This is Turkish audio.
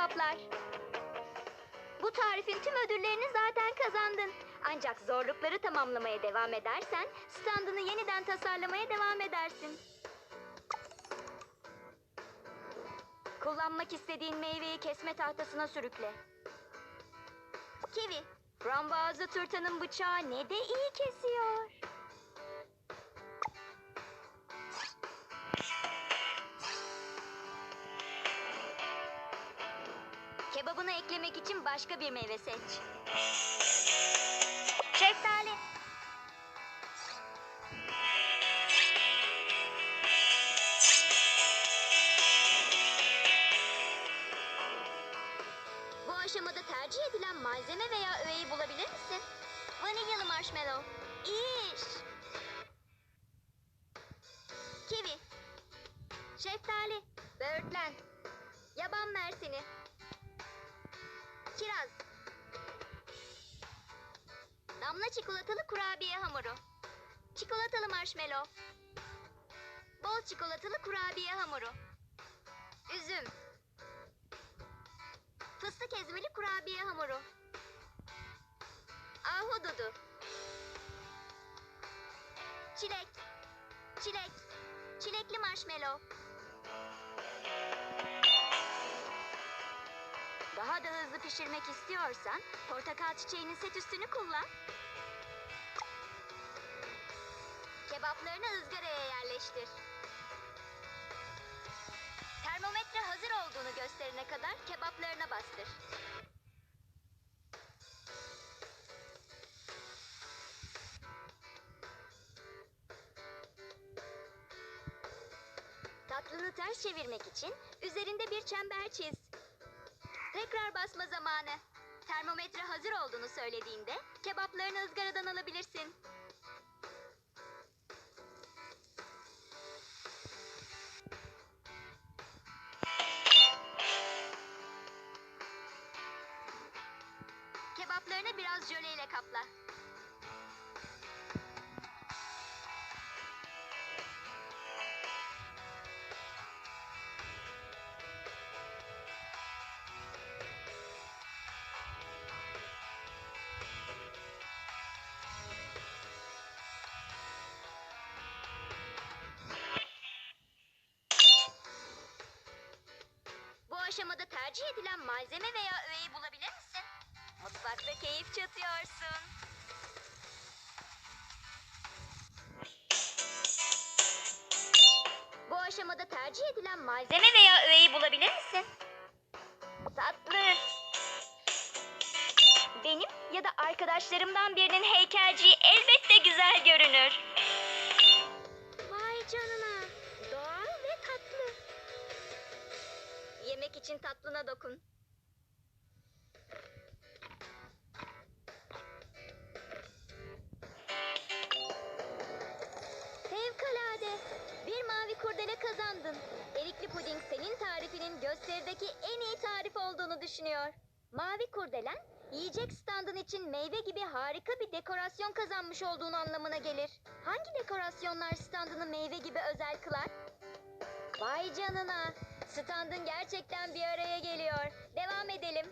kebaplar. Bu tarifin tüm ödüllerini zaten kazandın. Ancak zorlukları tamamlamaya devam edersen standını yeniden tasarlamaya devam edersin. Kullanmak istediğin meyveyi kesme tahtasına sürükle. Kivi, frambuazlı turtanın bıçağı ne de iyi kesiyor. Kebabına eklemek için başka bir meyve seç. Şeftali. Bu aşamada tercih edilen malzeme veya öğeyi bulabilir misin? Vanilyalı marshmallow. İyi iş. Kivi. Şeftali. Böğürtlen. Yaban mersini. Kiraz. Damla çikolatalı kurabiye hamuru. Çikolatalı marshmallow. Bol çikolatalı kurabiye hamuru. Üzüm. Fıstık ezmeli kurabiye hamuru. Ahududu. Çilek. Çilek. Çilekli marshmallow. Daha da hızlı pişirmek istiyorsan portakal çiçeğinin set üstünü kullan. Kebaplarını ızgaraya yerleştir. Termometre hazır olduğunu gösterene kadar kebaplarına bastır. Tatlını ters çevirmek için üzerinde bir çember çiz. Tekrar basma zamanı. Termometre hazır olduğunu söylediğinde kebaplarını ızgaradan alabilirsin. Kebaplarını biraz jöleyle kapla. Aşamada tercih edilen malzeme veya öğeyi bulabilir misin? Mutfakta keyif çatıyorsun. Bu aşamada tercih edilen malzeme veya öğeyi bulabilir misin? Tatlı. Benim ya da arkadaşlarımdan birinin heykelciği elbette güzel görünür. Vay canına. İçin tatlına dokun. Fevkalade. Bir mavi kurdele kazandın. Erikli puding senin tarifinin gösterideki en iyi tarif olduğunu düşünüyor. Mavi kurdelen, yiyecek standın için meyve gibi harika bir dekorasyon kazanmış olduğunu anlamına gelir. Hangi dekorasyonlar standını meyve gibi özel kılar? Vay canına. Standın gerçekten bir araya geliyor. Devam edelim.